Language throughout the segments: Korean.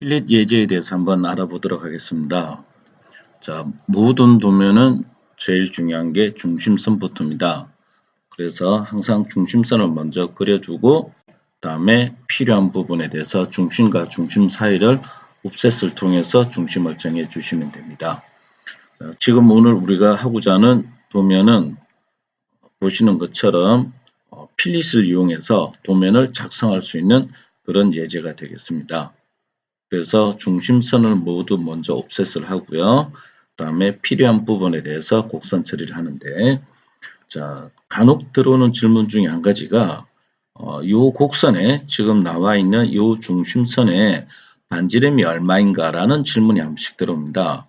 필릿 예제에 대해서 한번 알아보도록 하겠습니다. 자, 모든 도면은 제일 중요한 게 중심선부터입니다. 그래서 항상 중심선을 먼저 그려주고 다음에 필요한 부분에 대해서 중심과 중심 사이를 옵셋을 통해서 중심을 정해 주시면 됩니다. 자, 지금 오늘 우리가 하고자 하는 도면은 보시는 것처럼 어, 필릿을 이용해서 도면을 작성할 수 있는 그런 예제가 되겠습니다. 그래서 중심선을 모두 먼저 옵셋을 하고요. 그 다음에 필요한 부분에 대해서 곡선 처리를 하는데 자 간혹 들어오는 질문 중에 한 가지가 어, 이 곡선에 지금 나와 있는 이 중심선의 반지름이 얼마인가 라는 질문이 한 번씩 들어옵니다.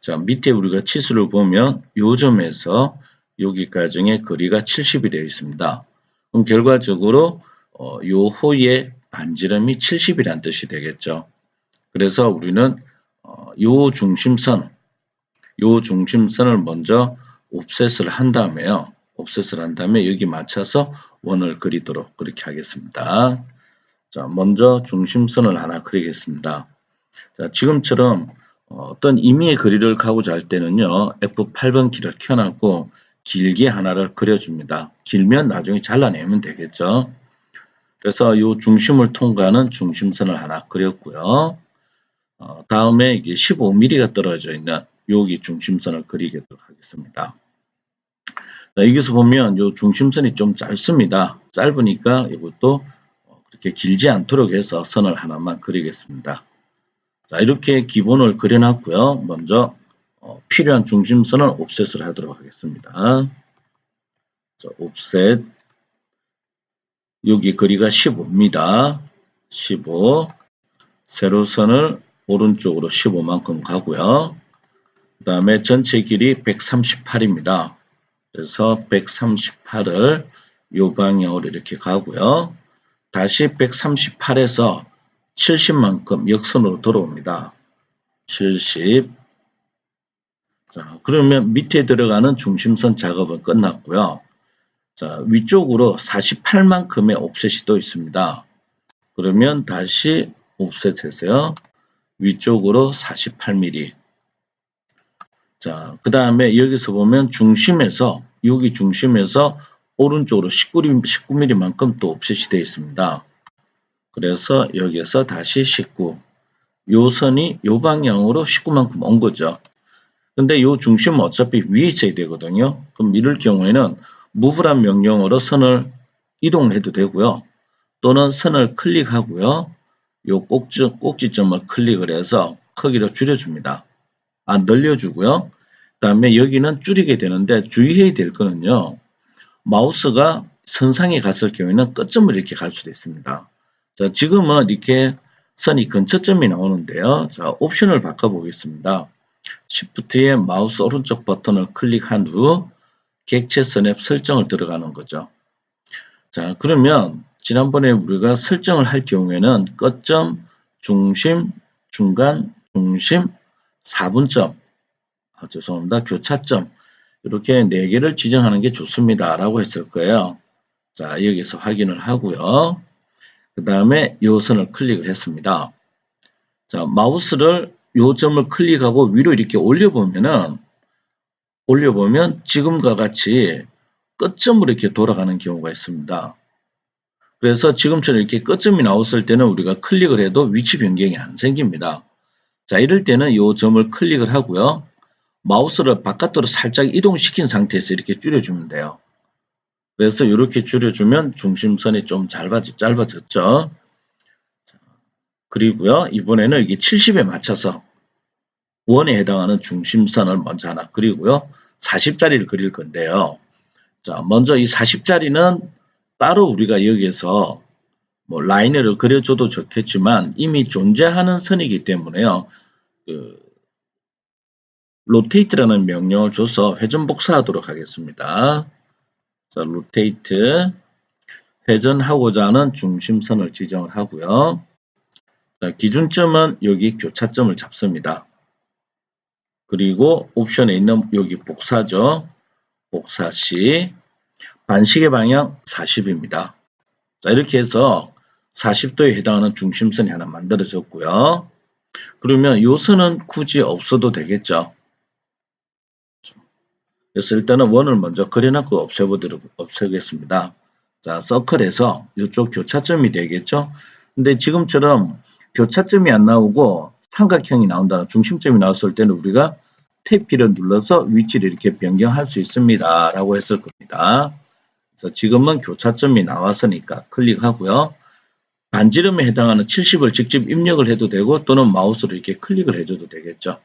자 밑에 우리가 치수를 보면 이 점에서 여기까지의 거리가 70이 되어 있습니다. 그럼 결과적으로 어, 이 호의 반지름이 70이라는 뜻이 되겠죠. 그래서 우리는 어, 요 중심선, 요 중심선을 먼저 옵셋을 한 다음에요. 옵셋을 한 다음에 여기 맞춰서 원을 그리도록 그렇게 하겠습니다. 자, 먼저 중심선을 하나 그리겠습니다. 자, 지금처럼 어떤 임의의 거리를 가고자 할 때는요. F8번 키를 켜놨고 길게 하나를 그려줍니다. 길면 나중에 잘라내면 되겠죠. 그래서 이 중심을 통과하는 중심선을 하나 그렸고요. 어, 다음에 이게 15mm가 떨어져 있는 여기 중심선을 그리도록 하겠습니다. 자, 여기서 보면 이 중심선이 좀 짧습니다. 짧으니까 이것도 그렇게 길지 않도록 해서 선을 하나만 그리겠습니다. 자, 이렇게 기본을 그려놨고요. 먼저 어, 필요한 중심선을 옵셋을 하도록 하겠습니다. 자, 옵셋 여기 거리가 15입니다. 15 세로선을 오른쪽으로 15만큼 가고요. 그 다음에 전체 길이 138입니다. 그래서 138을 요 방향으로 이렇게 가고요. 다시 138에서 70만큼 역선으로 돌아옵니다. 70. 자, 그러면 밑에 들어가는 중심선 작업은 끝났고요. 자, 위쪽으로 48만큼의 옵셋이 또 있습니다. 그러면 다시 옵셋 해서요. 위쪽으로 48mm. 자, 그 다음에 여기서 보면 중심에서, 여기 중심에서 오른쪽으로 19mm만큼 또 옵셋이 되어 있습니다. 그래서 여기에서 다시 19. 요 선이 요 방향으로 19만큼 온 거죠. 근데 요 중심은 어차피 위에 있어야 되거든요. 그럼 이럴 경우에는 무브란 명령으로 선을 이동을 해도 되고요. 또는 선을 클릭하고요. 요 꼭지, 꼭지점을 클릭을 해서 크기를 줄여줍니다. 아, 늘려주고요. 그 다음에 여기는 줄이게 되는데 주의해야 될 거는요. 마우스가 선상에 갔을 경우에는 끝점을 이렇게 갈 수도 있습니다. 자, 지금은 이렇게 선이 근처점이 나오는데요. 자, 옵션을 바꿔보겠습니다. Shift에 마우스 오른쪽 버튼을 클릭한 후 객체선의 설정을 들어가는 거죠. 자, 그러면 지난번에 우리가 설정을 할 경우에는 끝점, 중심, 중간, 중심, 4분점, 아, 죄송합니다. 교차점 이렇게 4개를 지정하는 게 좋습니다. 라고 했을 거예요. 자, 여기서 확인을 하고요. 그 다음에 이 선을 클릭을 했습니다. 자, 마우스를 이 점을 클릭하고 위로 이렇게 올려보면은 올려보면 지금과 같이 끝점으로 이렇게 돌아가는 경우가 있습니다. 그래서 지금처럼 이렇게 끝점이 나왔을 때는 우리가 클릭을 해도 위치 변경이 안 생깁니다. 자, 이럴 때는 이 점을 클릭을 하고요. 마우스를 바깥으로 살짝 이동시킨 상태에서 이렇게 줄여주면 돼요. 그래서 이렇게 줄여주면 중심선이 좀 짧아지, 짧아졌죠. 그리고요, 이번에는 이게 70에 맞춰서 원에 해당하는 중심선을 먼저 하나 그리고요. 40짜리를 그릴 건데요. 자, 먼저 이 40짜리는 따로 우리가 여기에서 뭐 라인을 그려줘도 좋겠지만 이미 존재하는 선이기 때문에요. 그 로테이트라는 명령을 줘서 회전 복사하도록 하겠습니다. 자, 로테이트 회전하고자 하는 중심선을 지정을 하고요. 자, 기준점은 여기 교차점을 잡습니다. 그리고 옵션에 있는 여기 복사죠. 복사 시 반시계 방향 40입니다. 자, 이렇게 해서 40도에 해당하는 중심선이 하나 만들어졌고요. 그러면 요 선은 굳이 없어도 되겠죠. 그래서 일단은 원을 먼저 그려놓고 없애보도록 없애겠습니다. 자, 서클에서 이쪽 교차점이 되겠죠. 근데 지금처럼 교차점이 안 나오고 삼각형이 나온다는 중심점이 나왔을 때는 우리가 탭키를 눌러서 위치를 이렇게 변경할 수 있습니다. 라고 했을 겁니다. 그래서 지금은 교차점이 나왔으니까 클릭하고요. 반지름에 해당하는 70을 직접 입력을 해도 되고 또는 마우스로 이렇게 클릭을 해줘도 되겠죠.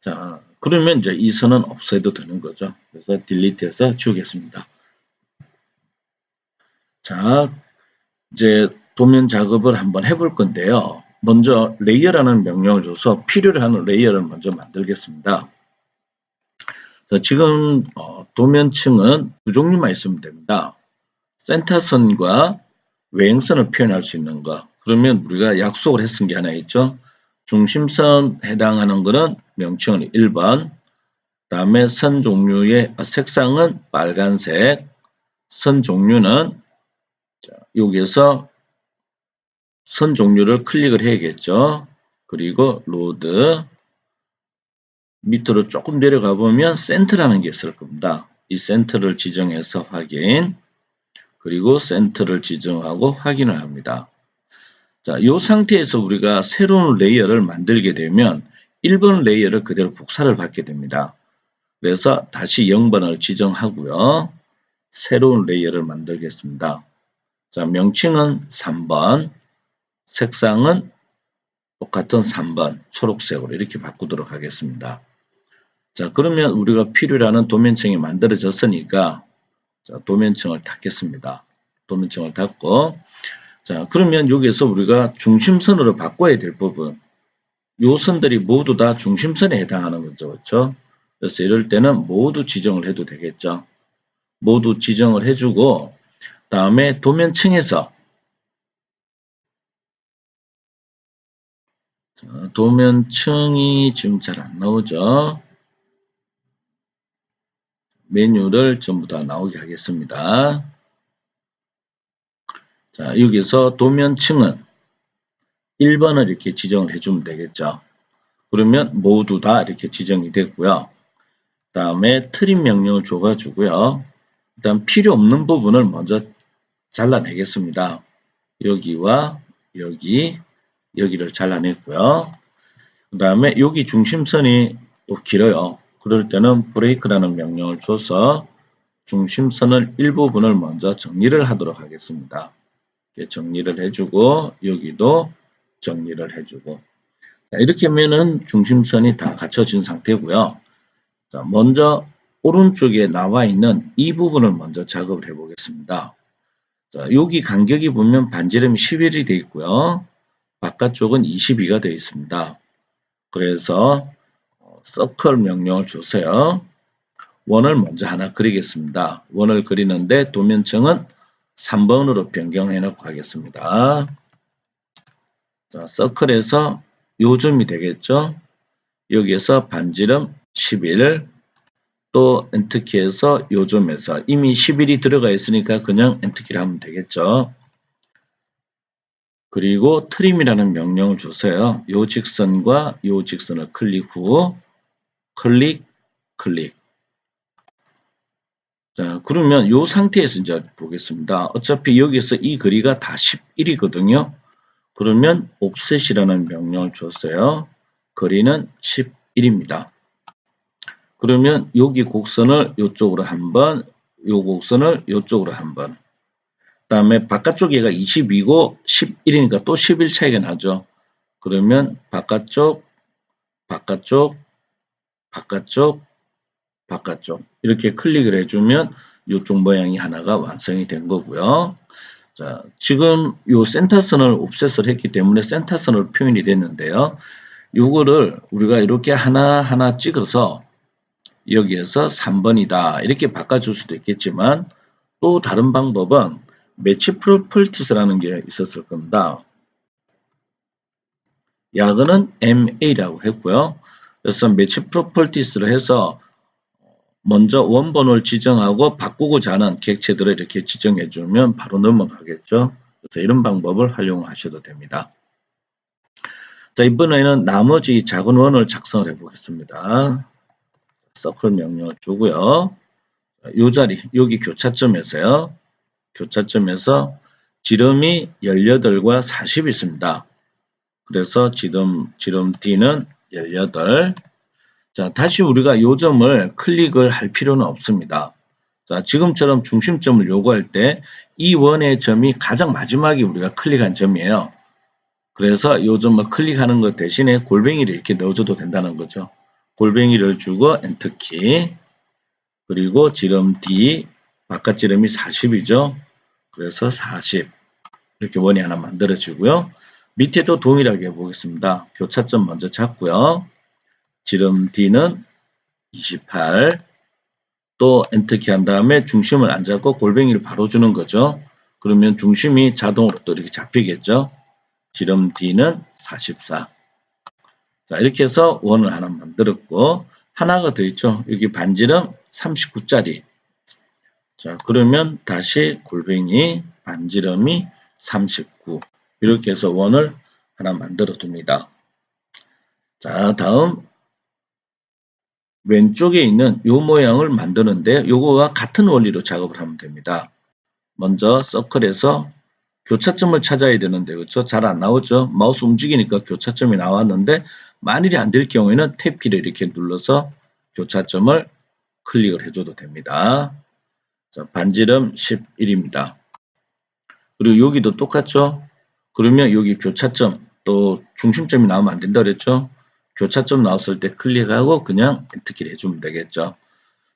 자, 그러면 이제 이 선은 없애도 되는 거죠. 그래서 딜리트해서 지우겠습니다. 자, 이제 도면 작업을 한번 해볼 건데요. 먼저 레이어라는 명령을 줘서 필요로 하는 레이어를 먼저 만들겠습니다. 자, 지금 어, 도면층은 두 종류만 있으면 됩니다. 센터선과 외행선을 표현할 수 있는 거. 그러면 우리가 약속을 했은 게 하나 있죠. 중심선 해당하는 것은 명칭은 1번. 다음에 선 종류의 색상은 빨간색. 선 종류는 여기에서 선 종류를 클릭을 해야겠죠. 그리고 로드 밑으로 조금 내려가 보면 센터라는 게 있을 겁니다. 이 센터를 지정해서 확인 그리고 센터를 지정하고 확인을 합니다. 자, 이 상태에서 우리가 새로운 레이어를 만들게 되면 1번 레이어를 그대로 복사를 받게 됩니다. 그래서 다시 0번을 지정하고요. 새로운 레이어를 만들겠습니다. 자, 명칭은 3번, 색상은 똑같은 3번 초록색으로 이렇게 바꾸도록 하겠습니다. 자 그러면 우리가 필요로 도면층이 만들어졌으니까 자, 도면층을 닫겠습니다. 도면층을 닫고 자 그러면 여기에서 우리가 중심선으로 바꿔야 될 부분 요 선들이 모두 다 중심선에 해당하는 거죠. 그렇죠? 그래서 이럴 때는 모두 지정을 해도 되겠죠. 모두 지정을 해주고 다음에 도면층에서 도면층이 지금 잘 안 나오죠. 메뉴를 전부 다 나오게 하겠습니다. 자, 여기서 도면층은 1번을 이렇게 지정을 해주면 되겠죠. 그러면 모두 다 이렇게 지정이 됐고요. 다음에 트림 명령을 줘가지고요. 일단 필요 없는 부분을 먼저 잘라내겠습니다. 여기와 여기 여기를 잘라냈고요. 그 다음에 여기 중심선이 또 길어요. 그럴 때는 브레이크라는 명령을 줘서 중심선을 일부분을 먼저 정리를 하도록 하겠습니다. 정리를 해주고 여기도 정리를 해주고 이렇게 하면은 중심선이 다 갖춰진 상태고요. 자, 먼저 오른쪽에 나와 있는 이 부분을 먼저 작업을 해 보겠습니다. 자, 여기 간격이 보면 반지름이 11이 되어 있고요. 바깥쪽은 22가 되어 있습니다. 그래서 서클 명령을 주세요. 원을 먼저 하나 그리겠습니다. 원을 그리는데 도면층은 3번으로 변경해 놓고 하겠습니다. 자, 서클에서 요점이 되겠죠. 여기에서 반지름 11, 또 엔트키에서 요점에서 이미 11이 들어가 있으니까 그냥 엔트키를 하면 되겠죠. 그리고 트림이라는 명령을 주세요. 요 직선과 요 직선을 클릭 후 클릭 클릭 자 그러면 요 상태에서 이제 보겠습니다. 어차피 여기서 이 거리가 다 11이거든요. 그러면 옵셋이라는 명령을 줬어요. 거리는 11입니다. 그러면 여기 곡선을 이쪽으로 한번, 요 곡선을 이쪽으로 한번, 다음에 바깥쪽 얘가 22고 11이니까 또 11 차이가 나죠. 그러면 바깥쪽, 바깥쪽, 바깥쪽, 바깥쪽 이렇게 클릭을 해주면 이쪽 모양이 하나가 완성이 된 거고요. 자, 지금 이 센터선을 옵셋을 했기 때문에 센터선으로 표현이 됐는데요. 이거를 우리가 이렇게 하나하나 찍어서 여기에서 3번이다 이렇게 바꿔줄 수도 있겠지만 또 다른 방법은 매치 프로폴티스라는 게 있었을 겁니다. 야근은 MA라고 했고요. 그래서 매치 프로폴티스를 해서 먼저 원본을 지정하고 바꾸고자 하는 객체들을 이렇게 지정해 주면 바로 넘어가겠죠. 그래서 이런 방법을 활용하셔도 됩니다. 자, 이번에는 나머지 작은 원을 작성을 해 보겠습니다. 서클 명령을 주고요. 이 자리, 여기 교차점에서요. 교차점에서 지름이 18과 40이 있습니다. 그래서 지름, 지름 D는 18. 자, 다시 우리가 이 점을 클릭을 할 필요는 없습니다. 자, 지금처럼 중심점을 요구할 때 이 원의 점이 가장 마지막에 우리가 클릭한 점이에요. 그래서 이 점을 클릭하는 것 대신에 골뱅이를 이렇게 넣어줘도 된다는 거죠. 골뱅이를 주고 엔터키 그리고 지름 D 바깥 지름이 40이죠. 그래서 40 이렇게 원이 하나 만들어지고요. 밑에도 동일하게 해보겠습니다. 교차점 먼저 잡고요. 지름 D는 28 또 엔터키 한 다음에 중심을 안 잡고 골뱅이를 바로 주는 거죠. 그러면 중심이 자동으로 또 이렇게 잡히겠죠. 지름 D는 44. 자, 이렇게 해서 원을 하나 만들었고, 하나가 더 있죠. 여기 반지름 39짜리. 자, 그러면 다시 골뱅이 반지름이 39. 이렇게 해서 원을 하나 만들어 둡니다. 자, 다음 왼쪽에 있는 요 모양을 만드는데 요거와 같은 원리로 작업을 하면 됩니다. 먼저 서클에서 교차점을 찾아야 되는데 그렇죠? 잘 안 나오죠? 마우스 움직이니까 교차점이 나왔는데 만일이 안 될 경우에는 탭키를 이렇게 눌러서 교차점을 클릭을 해줘도 됩니다. 자, 반지름 11입니다. 그리고 여기도 똑같죠? 그러면 여기 교차점 또 중심점이 나오면 안 된다 그랬죠? 교차점 나왔을 때 클릭하고 그냥 엔터키를 해주면 되겠죠.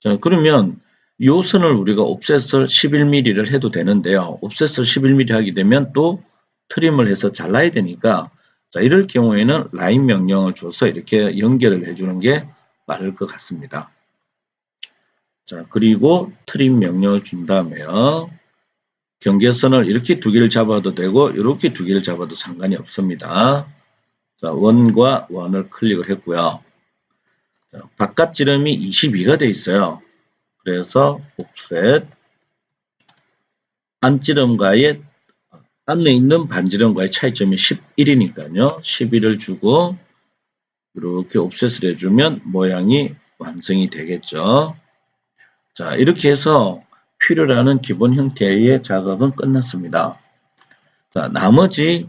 자, 그러면 요 선을 우리가 옵셋을 11mm를 해도 되는데요. 옵셋을 11mm 하게 되면 또 트림을 해서 잘라야 되니까 자, 이럴 경우에는 라인 명령을 줘서 이렇게 연결을 해주는 게 빠를 것 같습니다. 자, 그리고 트림 명령을 준 다음에요. 경계선을 이렇게 두 개를 잡아도 되고 이렇게 두 개를 잡아도 상관이 없습니다. 자, 원과 원을 클릭을 했고요. 자, 바깥 지름이 22가 되어 있어요. 그래서 옵셋 안지름과의 안에 있는 반지름과의 차이점이 11이니까요. 11을 주고 이렇게 옵셋을 해주면 모양이 완성이 되겠죠. 자 이렇게 해서 필요로 하는 기본 형태의 작업은 끝났습니다. 자 나머지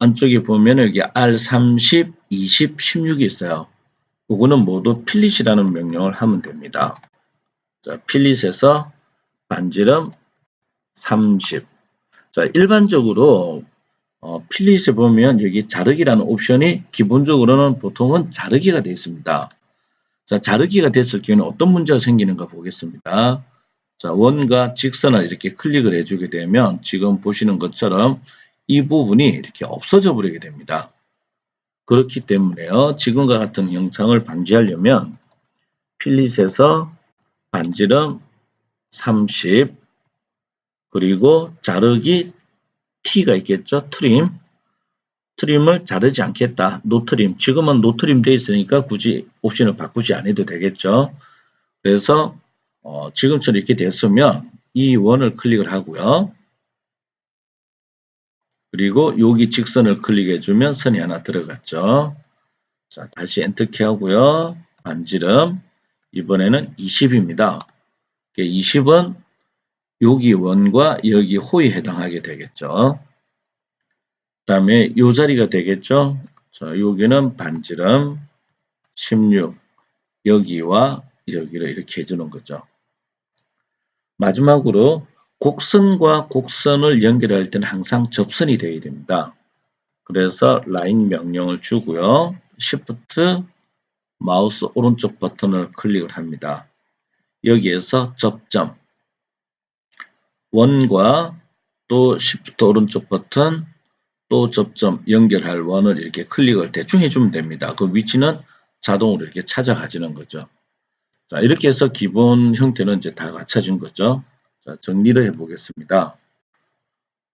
안쪽에 보면 여기 R30, 20, 16이 있어요. 그거는 모두 필릿이라는 명령을 하면 됩니다. 자, 필릿에서 반지름 30. 자, 일반적으로 어, 필릿에 보면 여기 자르기라는 옵션이 기본적으로는 보통은 자르기가 되어 있습니다. 자, 자르기가 됐을 경우는 어떤 문제가 생기는가 보겠습니다. 자, 원과 직선을 이렇게 클릭을 해주게 되면 지금 보시는 것처럼 이 부분이 이렇게 없어져 버리게 됩니다. 그렇기 때문에요. 지금과 같은 영상을 방지하려면 필릿에서 반지름 30 그리고 자르기 T가 있겠죠. 트림 트림을 자르지 않겠다. 노트림 지금은 노트림 되어 있으니까 굳이 옵션을 바꾸지 않아도 되겠죠. 그래서 어, 지금처럼 이렇게 됐으면 이 원을 클릭을 하고요. 그리고 여기 직선을 클릭해 주면 선이 하나 들어갔죠. 자, 다시 엔터키 하고요. 반지름 이번에는 20입니다. 20은 여기 원과 여기 호에 해당하게 되겠죠. 그 다음에 이 자리가 되겠죠. 자, 여기는 반지름 16 여기와 여기를 이렇게 해주는 거죠. 마지막으로 곡선과 곡선을 연결할 때는 항상 접선이 되어야 됩니다. 그래서 라인 명령을 주고요. Shift 마우스 오른쪽 버튼을 클릭을 합니다. 여기에서 접점 원과 또 Shift 오른쪽 버튼 또 접점 연결할 원을 이렇게 클릭을 대충 해주면 됩니다. 그 위치는 자동으로 이렇게 찾아가지는 거죠. 자 이렇게 해서 기본 형태는 이제 다 갖춰진 거죠. 자, 정리를 해 보겠습니다.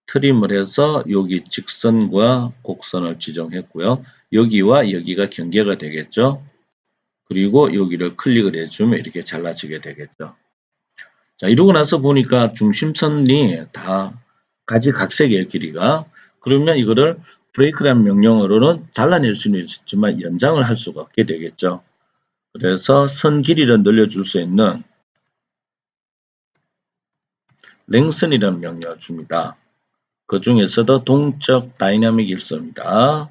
트림을 해서 여기 직선과 곡선을 지정했고요. 여기와 여기가 경계가 되겠죠. 그리고 여기를 클릭을 해주면 이렇게 잘라지게 되겠죠. 자, 이러고 나서 보니까 중심선이 다 가지 각색의 길이가 그러면 이거를 브레이크라는 명령어로는 잘라낼 수는 있지만 연장을 할 수가 없게 되겠죠. 그래서 선 길이를 늘려줄 수 있는 랭슨이라는 명령을 줍니다. 그 중에서도 동적 다이나믹 일서입니다.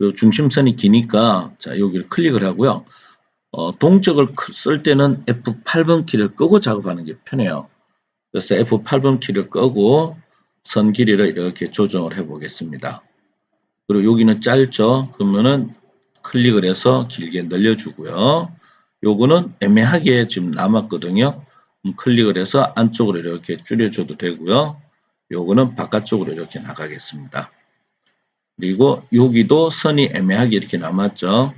요 중심선이 기니까 자 여기를 클릭을 하고요. 어, 동적을 쓸 때는 F8번 키를 끄고 작업하는 게 편해요. 그래서 F8번 키를 끄고 선 길이를 이렇게 조정을 해 보겠습니다. 그리고 여기는 짧죠. 그러면은 클릭을 해서 길게 늘려주고요. 요거는 애매하게 지금 남았거든요. 클릭을 해서 안쪽으로 이렇게 줄여줘도 되고요. 요거는 바깥쪽으로 이렇게 나가겠습니다. 그리고 여기도 선이 애매하게 이렇게 남았죠.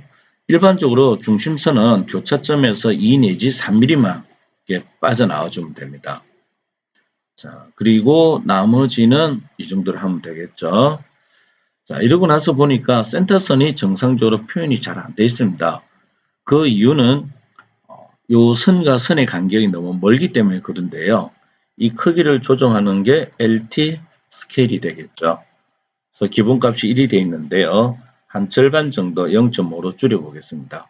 일반적으로 중심선은 교차점에서 2 내지 3mm만 이렇게 빠져나와 주면 됩니다. 자, 그리고 나머지는 이 정도로 하면 되겠죠. 자, 이러고 나서 보니까 센터선이 정상적으로 표현이 잘 안 되어 있습니다. 그 이유는 어, 요 선과 선의 간격이 너무 멀기 때문에 그런데요. 이 크기를 조정하는 게 LT 스케일이 되겠죠. 그래서 기본값이 1이 되어 있는데요. 한 절반 정도 0.5로 줄여보겠습니다.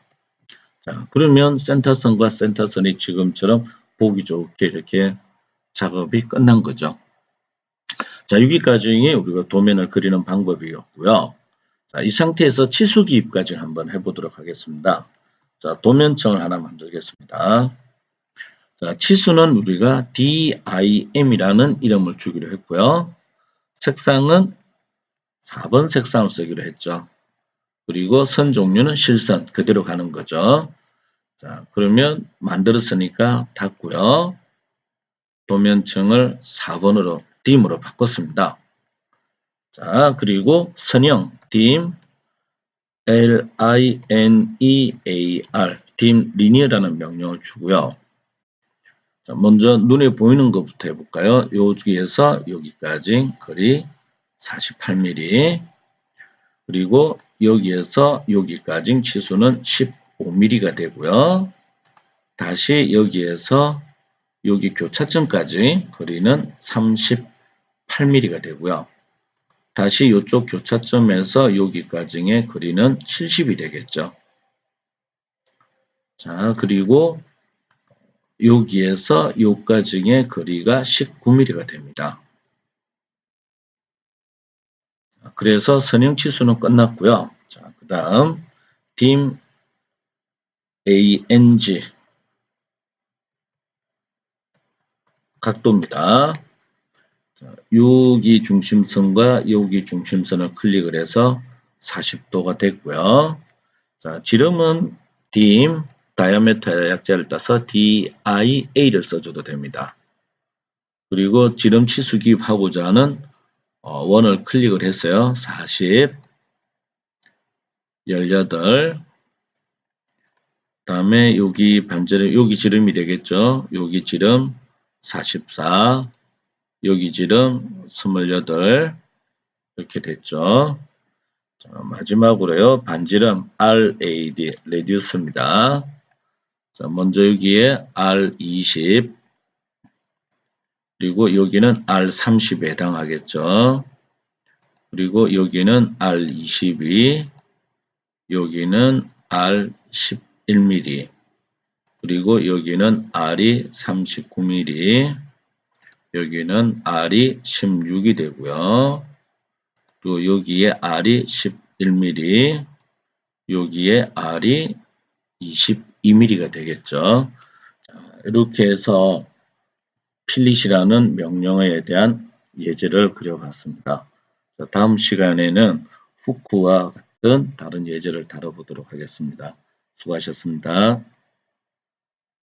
자, 그러면 센터선과 센터선이 지금처럼 보기 좋게 이렇게 작업이 끝난 거죠. 자, 여기까지 우리가 도면을 그리는 방법이었고요. 자, 이 상태에서 치수 기입까지 한번 해보도록 하겠습니다. 자, 도면청을 하나 만들겠습니다. 자, 치수는 우리가 DIM이라는 이름을 주기로 했고요. 색상은 4번 색상을 쓰기로 했죠. 그리고 선 종류는 실선 그대로 가는 거죠. 자, 그러면 만들었으니까 닫고요. 도면층을 4번으로 dim으로 바꿨습니다. 자, 그리고 선형 dim L-I-N-E-A-R dim linear라는 명령을 주고요. 자, 먼저 눈에 보이는 것부터 해볼까요? 여기에서 여기까지 거리 48mm 그리고 여기에서 여기까지 치수는 15mm가 되고요. 다시 여기에서 여기 교차점까지 거리는 38mm가 되고요. 다시 이쪽 교차점에서 여기까지의 거리는 70이 되겠죠. 자, 그리고 여기에서 여기까지의 거리가 19mm가 됩니다. 그래서 선형 치수는 끝났고요. 자, 그 다음 빔 ANG 각도입니다. 자, 여기 중심선과 여기 중심선을 클릭을 해서 40도가 됐고요. 자, 지름은 dim 다이아메터 약자를 따서 DIA를 써줘도 됩니다. 그리고 지름 치수 기입하고자 하는 어, 원을 클릭을 했어요. 40, 18, 다음에 여기 반절에 여기 지름이 되겠죠. 여기 지름 44, 여기 지름 28 이렇게 됐죠. 자, 마지막으로요. 반지름 RAD, 레디우스입니다. 자, 먼저 여기에 R20 그리고 여기는 R30에 해당하겠죠. 그리고 여기는 R22 여기는 R11mm 그리고 여기는 R이 39mm, 여기는 R이 16이 되고요. 또 여기에 R이 11mm, 여기에 R이 22mm가 되겠죠. 이렇게 해서 필릿이라는 명령어에 대한 예제를 그려봤습니다. 다음 시간에는 후크와 같은 다른 예제를 다뤄보도록 하겠습니다. 수고하셨습니다.